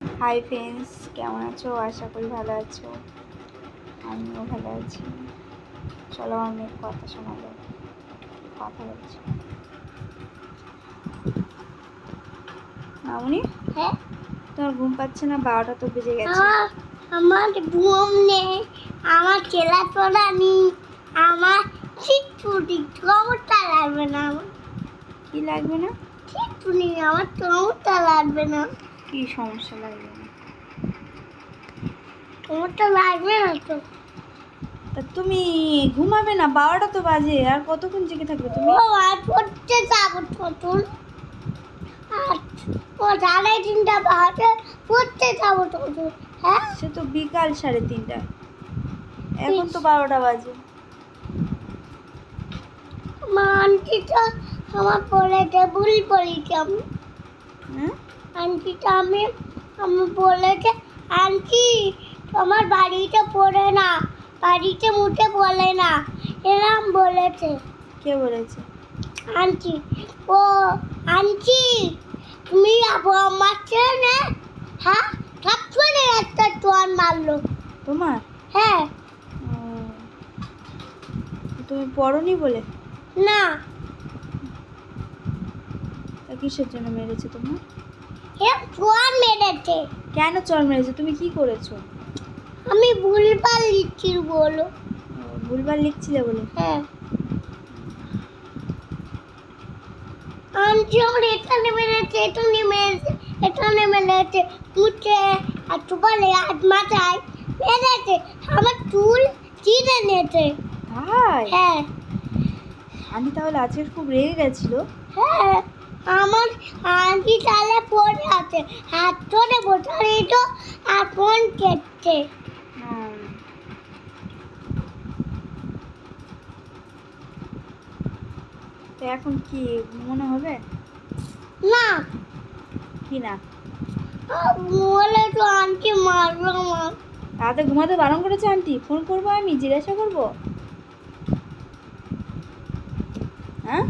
Hi friends কেমন আছো? আশা করি ভালো আছো। আমিও ভালো আছি। চলো মেয়ের কথা শোনাবো। কথা বলছি। মামুনি? হ্যাঁ? তোমার ঘুম পাচ্ছে না? বারোটা তো বেজে গেছে। আমার ঘুম নেই। আমার খেলাধুলা নেই। আমার নেই ক্ষমতা লাগবে না। আমার কি লাগবে না? নেই আমার ক্ষমতা লাগবে না। কি সমস্যা লাগবে না ক্ষমতা লাগবে না তো। তা তুমি ঘুমাবে না বারোটা তো বাজে আর কতক্ষণ জেগে থাকবে তুমি? ও আর পড়তে যাব তখন। আর ও সাড়ে তিনটা বাজে পড়তে যাব তখন হ্যাঁ? সে তো বিকাল সাড়ে তিনটা। এখন তো বারোটা বাজে। আমার আন্টিটা আমার বলেছে ভুল বলেছি আমি। হ্যাঁ? আন্টিটা আমি আমি বলেছে আন্টি তোমার বাড়িতে পড়ে না বাড়িতে মুখে বলে না। এরম বলেছে। কে বলেছে? আন্টি ও আন্টি তুমি আবু আমার ছেলে হ্যাঁ সব শুনে একটা টোন মারলো। তোমার? হ্যাঁ। তুমি পড়নি বলে? না। কিসের জন্য মেরেছে তোমার? টোন মেরেছে। কেন চর মেরেছে? তুমি কি করেছ? আমি ভুলভাল লিখছি বলো। ভুলভাল লিখছিলে বলে? হ্যাঁ। আমার এখানে মেরেছে এখানে মেরেছে এখানে মেরেছে মুখে আর চুপালে আর মাথায় মেরেছে আমার চুল চিড়ে নিয়েছে। হ্যাঁ। আমি তাহলে আজকে খুব রেগে গেছিল? হ্যাঁ। আমার আন্টি তাহলে পড়ে আছে। হাত ধরে বোঝানি তো আর ফোন কেটছে। তো এখন কি মনে হবে? না। কি না? বলে তো আন্টি মারলো আমার। রাতে ঘুমাতে বারণ করেছে আন্টি ফোন করব আমি জিজ্ঞাসা করব? হ্যাঁ?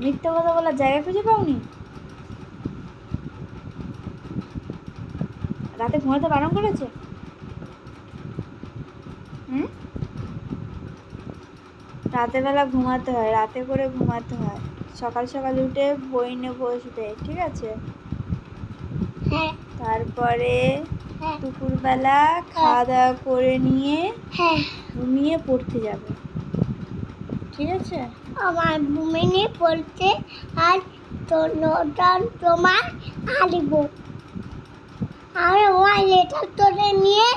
মিথ্যা কথা বলার জায়গা খুঁজে পাওনি? রাতে ঘুমাতে বারণ করেছে? হুম? রাতের বেলা ঘুমাতে হয় রাতে করে ঘুমাতে হয়। সকাল সকাল উঠে বই নিয়ে বসবে ঠিক আছে? হ্যাঁ। তারপরে হ্যাঁ। দুপুরবেলা খাওয়া দাওয়া করে নিয়ে হ্যাঁ। ঘুমিয়ে পড়তে যাবে। ঠিক আছে আমার বুমিনি বলতে আর তোর তোমার আলিব। আমি আমার লেটার তোরে নিয়ে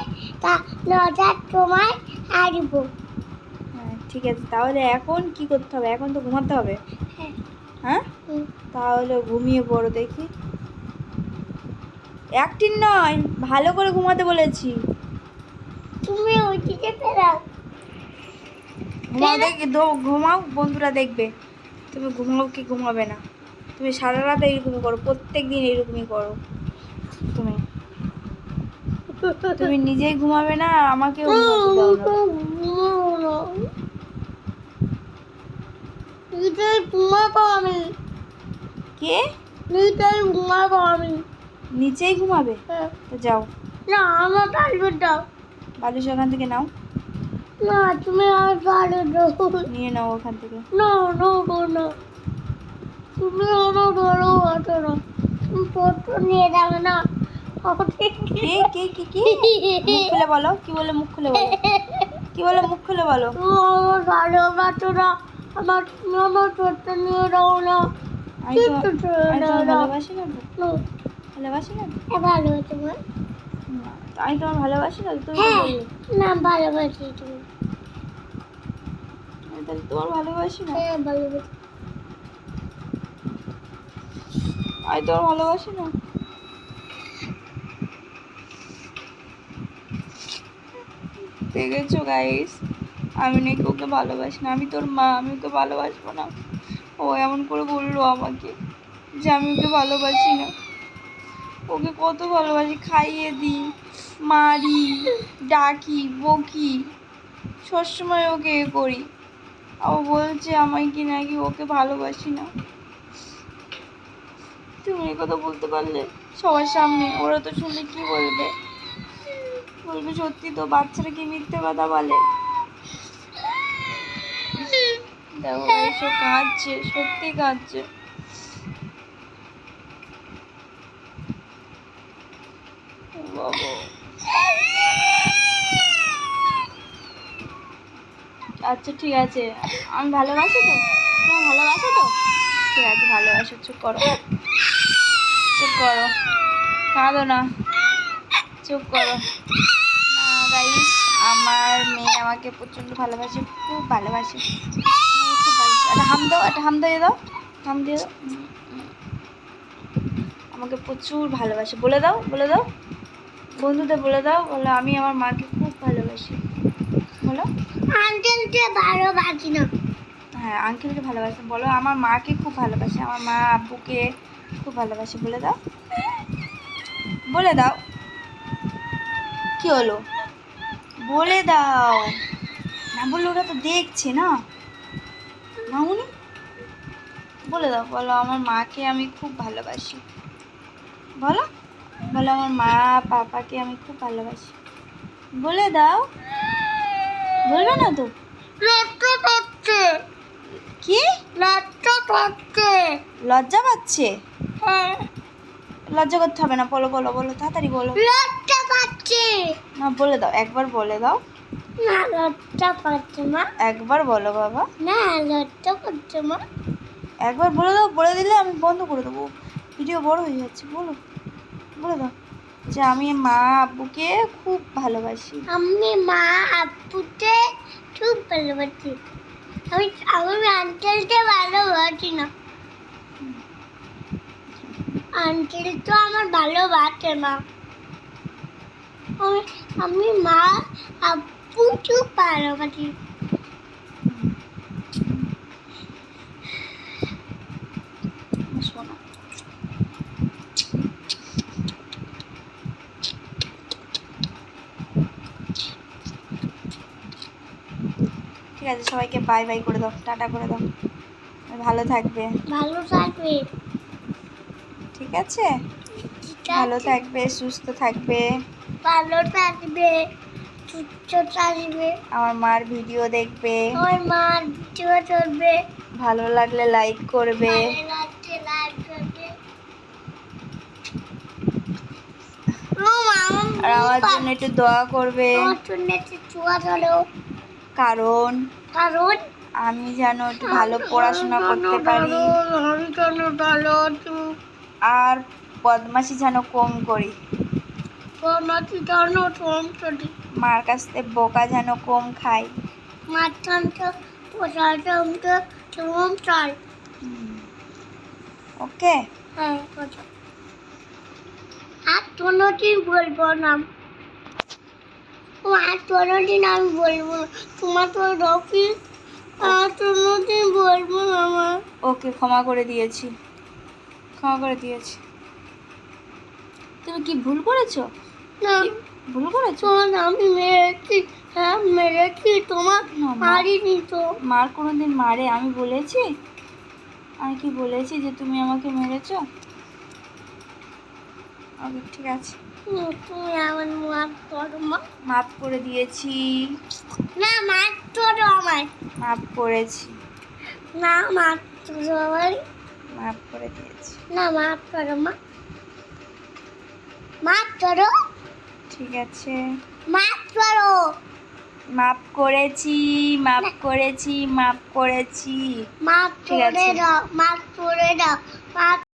তা নটার তোমায় আসব হ্যাঁ ঠিক আছে তাহলে এখন কি করতে হবে? এখন তো ঘুমাতে হবে। হ্যাঁ। হ্যাঁ? তাহলে ঘুমিয়ে পড়ো দেখি। একটিন নয় ভালো করে ঘুমাতে বলেছি। তুমি ওইদিকে ফেরাও। ঘুমাও দেখি ঘুমাও বন্ধুরা দেখবে। তুমি ঘুমাও কি ঘুমাবে না। তুমি সারা রাত এইরকমই করো প্রত্যেক দিন এইরকমই করো। তুমি। তুমি নিজেই ঘুমাবে না আর আমাকেও ঘুমাতে দাও না। নিজেই ঘুমাবো আমি। কে? নিজেই ঘুমাবো আমি। নিচেই ঘুমাবে? হ্যাঁ। তো যাও। না আমার পারবে দাও। বালিশ ওখান থেকে নাও। না তুমি আমার পারবে দাও নিয়ে নাও ওখান থেকে। না না না না। তুমি আমার বড় হতো না। তুমি পত্র নিয়ে যাবে না। কে কে কে কে? মুখ খুলে বলো। কি বলে মুখ খুলে বলো? কি বলে মুখ খুলে বলো? তুমি আমার ভালোবাসো না। আমার তুমি আমার পত্র নিয়ে যাও না। ভালোবাসি না ভালোবাসি না ভালো তোমার আমি তোমার ভালোবাসি না? তুমি হ্যাঁ না ভালোবাসি তুমি। তাহলে তোমার ভালোবাসি না? হ্যাঁ ভালোবাসি। আমি তোমার ভালোবাসি না? দেখেছ গাইস আমি নাকি ওকে ভালোবাসি না। আমি তোর মা আমি ওকে ভালোবাসবো না। ও এমন করে বলল আমাকে যে আমি ওকে ভালোবাসি না। ওকে কত ভালোবাসি খাইয়ে দিই। মারি, ডাকি, বকি, সবসময় ওকে এ করি। ও বলছে, আমায় কি নাকি ওকে ভালোবাসি না? তুমি এই কথা বলতে পারলে সবার সামনে। ওরা তো শুনলে কি বলবে? বলবে, সত্যি তো, বাচ্চারা কি মিথ্যে কথা বলে? দেখো এসব কাঁদছে, সত্যি কাঁদছে। বাবা। আচ্ছা ঠিক আছে। আমি ভালোবাসি তো? তুমি ভালোবাসো তো? ঠিক আছে, ভালোবাসো। চুপ করো। চুপ করো। কাঁদো না। চুপ করো। না গাইস আমার মেয়ে আমাকে প্রচণ্ড ভালোবাসে, খুব ভালোবাসে। খুব ভালোবাসে। একটা হাম দাও, একটা হাম দিয়ে দাও। হাম দিয়ে দাও। আমাকে প্রচুর ভালোবাসে। বলে দাও বলে দাও। বন্ধুদের বলে দাও বলো আমি আমার মাকে খুব ভালোবাসি। বলো। আঙ্কেলকে ভালোবাসি না হ্যাঁ আঙ্কেলকে ভালোবাসে। বলো আমার মাকে খুব ভালোবাসে। আমার মা আব্বুকে খুব ভালোবাসে। বলে দাও। বলে দাও। কি হলো? বলে দাও। না বললে ওরা তো দেখছে না। মামুনি? বলে দাও। বলো আমার মাকে আমি খুব ভালোবাসি। বলো। বলো আমার মা পাপাকে আমি খুব ভালোবাসি। বলে দাও। বলবে না তো? লজ্জা পাচ্ছে। কি? লজ্জা পাচ্ছে। লজ্জা পাচ্ছে? হ্যাঁ। লজ্জা করতে হবে না বলো বলো বলো তাড়াতাড়ি বলো। লজ্জা পাচ্ছে। না বলে দাও একবার বলে দাও। না লজ্জা পাচ্ছে মা। একবার বলো বাবা। না লজ্জা পাচ্ছে মা। একবার বলে দাও বলে দিলে আমি বন্ধ করে দেবো। ভিডিও বড় হয়ে যাচ্ছে বলো। বলে দাও যে আমি মা আব্বুকে খুব ভালোবাসি। আমি মা আব্বুকে খুব ভালোবাসি। আমি আমি আঙ্কেলকে ভালোবাসি না। আঙ্কেল তো আমার ভালোবাসে না আমি আমি মা আব্বু খুব ভালোবাসি। ঠিক আছে সবাইকে বাই বাই করে দাও টাটা করে দাও। ভালো থাকবে। ভালো থাকবে। ঠিক আছে? ভালো থাকবে সুস্থ থাকবে। ভালো থাকবে সুস্থ থাকবে। আমার মার ভিডিও দেখবে। আমার মা ভিডিও চলবে ভালো লাগলে লাইক করবে। আর আমার জন্য একটু দোয়া করবে। আমার জন্য একটু চুয়া চলো কারণ কারণ? আমি যেন একটু ভালো পড়াশোনা করতে পারি। আমি কেন ভালো আর বদমাশি যেন কম করি। নাকি জানো ফোন চলি মার কাছ থেকে বোকা যেন কম খাই। জমতে চুম চাই ওকে। হ্যাঁ আর কোনো কোনোদিন বলব না। ও আর কোনোদিন আমি বলব না তোমার তো রকি আর কোনোদিন বলব না আমার ওকে ক্ষমা করে দিয়েছি। ক্ষমা করে দিয়েছি। তুমি কি ভুল করেছ? না। ভুল করেছ? তোমার আমি মেরেছি হ্যাঁ মেরেছি তোমার মারিনি তো। মার কোনোদিন মারে আমি বলেছি? আমি কি বলেছি যে তুমি আমাকে মেরেছো? ওকে ঠিক আছে। আমার করো দিয়েছি। না মার করো আমার মাফ করেছি। না করো আমার মাফ করে দিয়েছি। না মার করো মা। মার করো। ঠিক আছে। মার করো। মাফ করেছি মাফ করেছি মাফ করেছি। ঠিক করে। দাও মার করে দাও মার